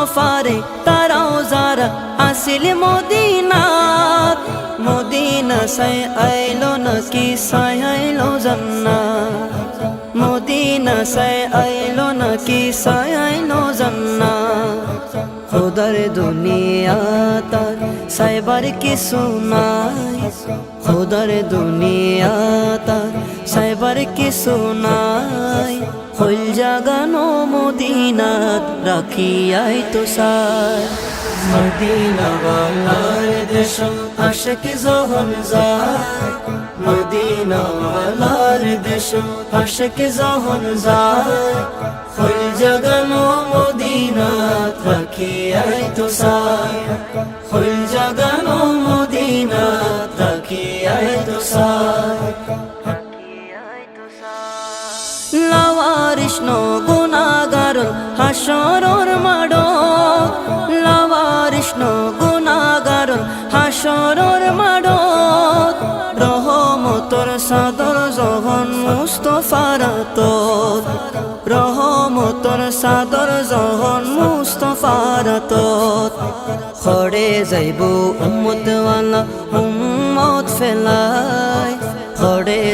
নফারে তারাও যারা আসিল Medina Medina সাই আইলো নাকি সাই আইলো জান্নাত? মদিনা সাই আইলো নাকি সাই আইলো জান্নাত? খোদার দুনিয়া তার সাইবার কিছু নাই। খোদার দুনিয়া তার সাইবার কিছু নাই। হইল জাগানো মদিনাত রাখিয়াই তো সাই মদিনাওয়ালার তো জাগানো লাওয়ারিষ্ণ গুণাগার, হাসরর মাড। লাওয়ারিষ্ণ গুণাগার, হাসরর মাড। রহমতর সাদর জহন মুস্তফার তোর রহমতর সাদর জহন মুস্তফার তোর খড়ে যাইব উম্মতওয়ালা, উম্মত খড়ে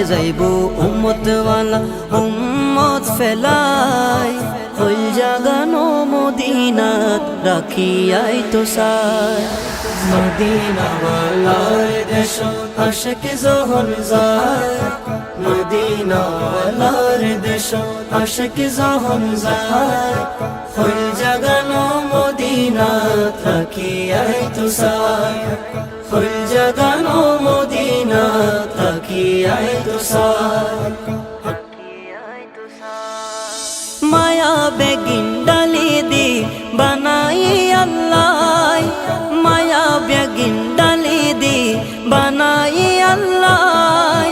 যাইব উম্মতওয়ালা উম্মত ফেলাই। হইল জাগানো মদিনাত রাখিয়াই তো সাই। মদিনাওয়ালার দেশ আশেক যখন যায়। মদিনাওয়ালার দেশ আশেক যখন যায়। হইল জাগানো মদিনাত রাখিয়াই তো সাই হইল জাগানো মদিনাত রাখিয়াই তো সাই মায়া বেগিন ডালি দি বানাই আল্লাহ। মায়া বেগিন ডালি দি বানাই আল্লাহ।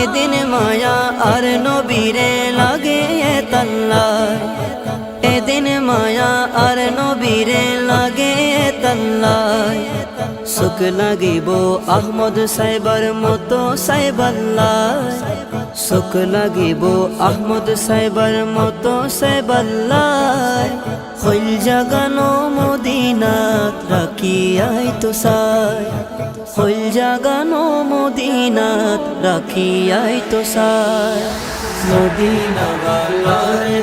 এদিন মায়া আর নবীরে লাগে তাল্লাই এদিন মায়া আর নবীরে লাগে তাল্লাই সুখ লাগিব আহমদ সাইবার মতো সাইবাল্লাই সুখ লাগিব আহমদ সাইবার মতো সাইবাল্লাই হইল জাগানো মদিনাত রাখিয়াই তো সাই হইল জাগানো মদিনাত রাখিয়াই তো সাই মদিনাওয়ালার